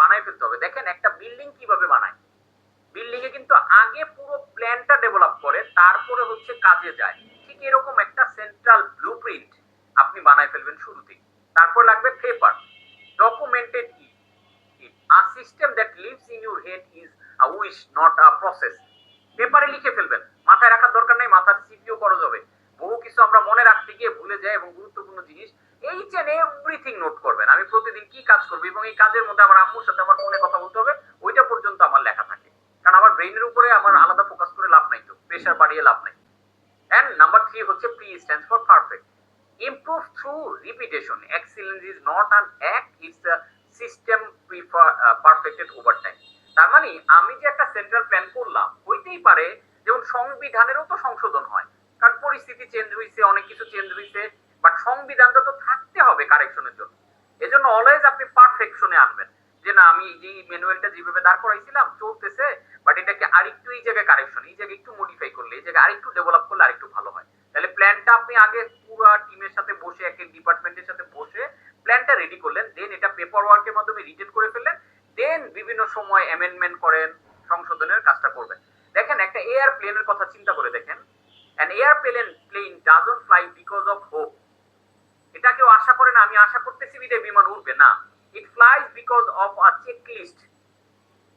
বানাই ফেলতে হবে। দেখেন একটা বিল্ডিং কীভাবে বানায়। বিল্ডিং এ কিন্তু আগে পুরো প্ল্যানটা ডেভেলপ করে, তারপরে হচ্ছে কাজে যায়। ঠিক এরকম একটা সেন্ট্রাল ব্লুপ্রিন্ট আপনি বানাই ফেলবেন শুরুতেই। তারপর লাগবে paper documented it a system that lives in your head is a wish not a process পেপারে লিখে ফেলবেন। মাথায় রাখার দরকার নেই, মাথার সিপিও খরচ হবে। বহু কিছু আমরা মনে রাখতে গিয়ে ভুলে যাই এবং গুরুত্বপূর্ণ জিনিস এইচ এন্ড এভরিথিং নোট করবেন। আমি প্রতিদিন কি কাজ করব এবং এই কাজের মধ্যে আমার আম্মুর সাথে আমার ফোনে কথা বলতে হবে, ওইটা পর্যন্ত আমার লেখা থাকে। কারণ আমার ব্রেইনের উপরে আমার আলাদা ফোকাস করে লাভ নাই তো প্রেশার বাড়িয়ে লাভ নাই। অ্যান্ড নাম্বার থ্রি হচ্ছে P stands for perfect improve through repetition excellence is not an act it's a system perfected over time তার মানে আমি যে একটা সেন্ট্রাল প্ল্যান করলাম, হইতেই পারে যেমন সংবিধানেরও তো সংশোধন হয়। কারণ পরিস্থিতি চেঞ্জ হয়েছে অনেক কিছু চেঞ্জ হয়েছে বাট সংবিধানটা তো থাকতে হবে কারেকশনের জন্য। এজন্য অলওয়েজ আপনি পারফেকশনে আনবেন। যে না, আমি যে ম্যানুয়ালটা যেভাবে দাঁড় করাইছিলাম, চলতেছে বাট এটাকে আরেকটু এই জায়গায় কারেকশন এই জায়গায় একটু মডিফাই করলে, এই জায়গায় আরেকটু ডেভেলপ করলে আরেকটু ভালো হয়। তাহলে প্ল্যানটা আপনি আগে পুরো টিমের সাথে বসে, এক এক ডিপার্টমেন্টের সাথে বসে প্ল্যানটা রেডি করলেন দেন এটা পেপার ওয়ার্কের মাধ্যমে রিটেন করে ফেললেন দেন বিভিন্ন সময় অ্যামেন্ডমেন্ট করেন, সংশোধনের কাজটা করবেন। দেখেন, একটা এয়ার প্লেনের কথা চিন্তা করে দেখেন। An airplane plane doesn't fly because of hope এটা কেউ আশা করে না, আমি আশা করতেছি বিদে বিমান উঠবে না it flies because of a checklist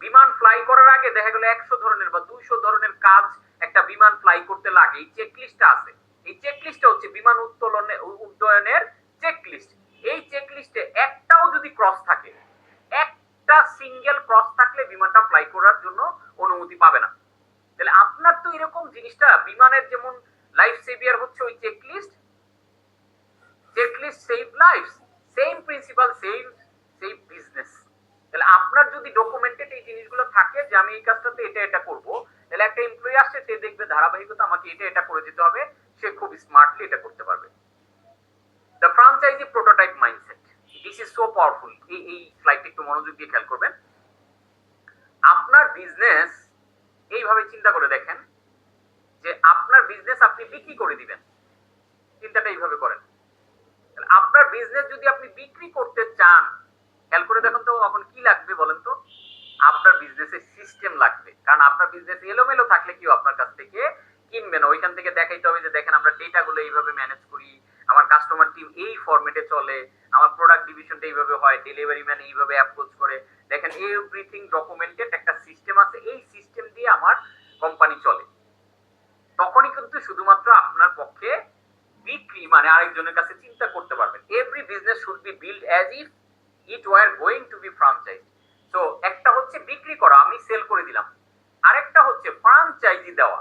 বিমান ফ্লাই করার আগে দেখা গেল একশো ধরনের বা দুইশো ধরনের কাজ একটা বিমান ফ্লাই করতে লাগে। এই চেকলিস্টটা আছে। এই চেক লিস্টটা হচ্ছে বিমান উত্তোলনের উড্ডয়নের চেক লিস্ট এই চেক লিস্টে একটাও যদি ক্রস থাকে, একটা সিঙ্গেল ক্রস থাকলে বিমানটা ফ্লাই করার জন্য অনুমতি পাবে না। তাহলে আপনার তো এরকম জিনিসটা, বিমানের যেমন লাইফ সেভিয়ার হচ্ছে ওই checklist checklist save lives same principle save save business তাহলে আপনার যদি ডকুমেন্টেড এই জিনিসগুলো থাকে যে আমি এই কাজটাতে এটা এটা করব, তাহলে একটা এমপ্লয়ি আসছে, সে দেখবে ধারাবাহিকতা আমাকে এটা এটা করে দিতে হবে, সে খুব স্মার্টলি এটা করতে পারবে। The franchise prototype mindset this is so powerful এই এই ফ্লাইটটা একটু মনোযোগ দিয়ে খেয়াল করবেন। আপনার বিজনেস এইভাবে চিন্তা করে দেখেন যে আপনার বিজনেস আপনি বিক্রি করে দিবেন। চিন্তাটা এইভাবে করেন। বিজনেস যদি আপনি বিক্রি করতে চান, খেয়াল করে দেখুন তো এখন কি লাগবে বলেন তো? আপনার বিজনেসের সিস্টেম লাগবে। কারণ আপনার বিজনেস এলোমেলো থাকলে কেউ আপনার কাছ থেকে কিনবে না? ওইখান থেকে দেখাইতে হবে যে, দেখেন, আমরা ডেটাগুলো এইভাবে ম্যানেজ করি, আমার কাস্টমার টিম এই ফরম্যাটে চলে, আমার প্রোডাক্ট ডিভিশনটা এইভাবে হয় ডেলিভারি ম্যান এইভাবে অ্যাপ্রোচ করে। দেখেন এভরিথিং ডকুমেন্টেড একটা সিস্টেম আছে, এই সিস্টেম দিয়ে আমার কোম্পানি চলে তখনই কিন্তু শুধুমাত্র আপনার পক্ষে বিক্রি মানে আরেকজনের কাছে চিন্তা করতে পারবেন every business should be build as if it were going to be franchise so একটা হচ্ছে বিক্রি করা, আমি সেল করে দিলাম। আরেকটা হচ্ছে ফ্রাঞ্চাইজি দেওয়া।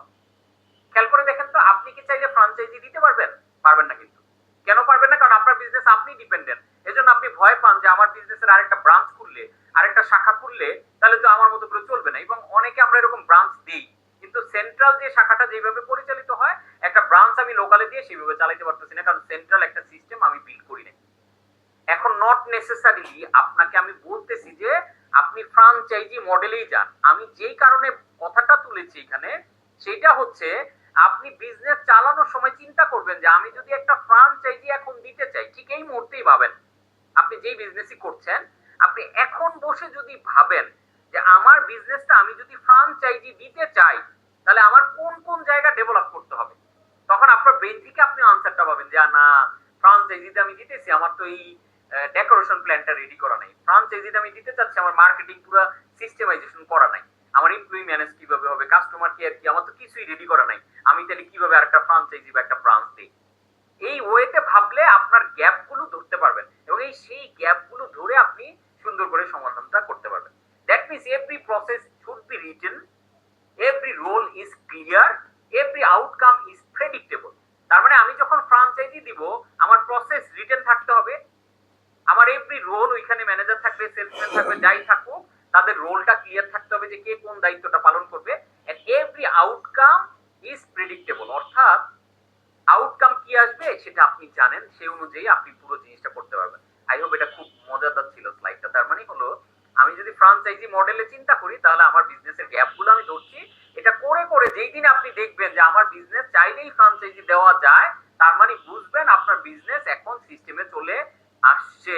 খেয়াল করে দেখেন তো, আপনি কি চাইলে ফ্রাঞ্চাইজি দিতে পারবেন? পারবেন না কিন্তু। কেন পারবেন না? কারণ আপনার বিজনেস আপনি ডিপেন্ডেন্ট এজন্য আপনি ভয় পান যে আমার বিজনেসের আরেকটা ব্রাঞ্চ খুললে, আরেকটা শাখা খুললে, তাহলে তো আমার মতো করে চলবে না। এবং অনেকে আমরা এরকম ব্রাঞ্চ দিই, কিন্তু সেন্ট্রাল যে শাখাটা যেভাবে পরিচালিত হয়, একটা ব্রাঞ্চ আমি লোকালে দিয়ে সেভাবে চালাতে পারতেছি না, কারণ সেন্ট্রাল একটা সিস্টেম আমি বিল্ড করি না এখন নট নেসেসারিলি আপনাকে আমি বলতেছি যে আপনি ফ্রাঞ্চাইজি মডেলেই যান। আমি যেই কারণে কথাটা তুলেছি এখানে, সেটা হচ্ছে আপনি বিজনেস চালানোর সময় চিন্তা করবেন যে আমি যদি একটা ফ্রাঞ্চাইজি এখন দিতে চাই, ঠিক এই মুহূর্তেই ভাবেন আপনি যেই বিজনেসই করছেন, আপনি এখন বসে যদি ভাবেন যে আমার বিজনেসটা আমি যদি ফ্রাঞ্চাইজি দিতে চাই, তাহলে আমার কোন কোন জায়গা ডেভেলপ করতে হবে? তখন আপনার ব্রেন থেকে আপনি আনসারটা পাবেন যে না ফ্রাঞ্চাইজিতে আমি দিতেছি, আমার তো এই ডেকোরেশন প্ল্যানটা রেডি করা নাই। ফ্রাঞ্চাইজিতে আমি দিতে চাচ্ছি, আমার মার্কেটিং পুরো সিস্টেমাইজেশন করা নাই। আমার এমপ্লয়ি ম্যানেজ কীভাবে হবে কাস্টমার কেয়ার কি, আমার তো কিছুই রেডি করা নাই। আমি তাহলে কীভাবে আরেকটা ফ্রাঞ্চাইজি বা একটা ব্রাঞ্চ দিই? এই ওয়েতে ভাবলে আপনার গ্যাপগুলো ধরতে পারবেন এবং এই সেই গ্যাপগুলো ধরে আপনি সুন্দর করে সমাধানটা করতে পারবেন। That means every process should be written every role is clear every outcome is predictable তার মানে আমি যখন ফ্রাঞ্চাইজি দিব, আমার প্রসেস রিটেন থাকতে হবে আমার এভরি রোল ওইখানে ম্যানেজার থাকবে সেলসম্যান থাকবে যাই থাকুক তাদের রোলটা ক্লিয়ার থাকতে হবে যে কে কোন দায়িত্বটা পালন করবে। And every outcome is predictable অর্থাৎ আউটকাম কি আসবে সেটা আপনি জানেন সেই অনুযায়ী আপনি পুরো জিনিসটা করতে পারবেন। আই হোপ এটা খুব মজাদার ছিল স্লাইডটা তার মানে হলো আমি যদি ফ্রাঞ্চাইজি মডেলে চিন্তা করি তাহলে আমার বিজনেসের গ্যাপগুলো আমি ধরছি। এটা করে করে যেই দিন আপনি দেখবেন যে আমার বিজনেস চাইলেই ফ্রাঞ্চাইজি দেওয়া যায় তার মানে বুঝবেন আপনার বিজনেস এখন সিস্টেমে চলে আসছে।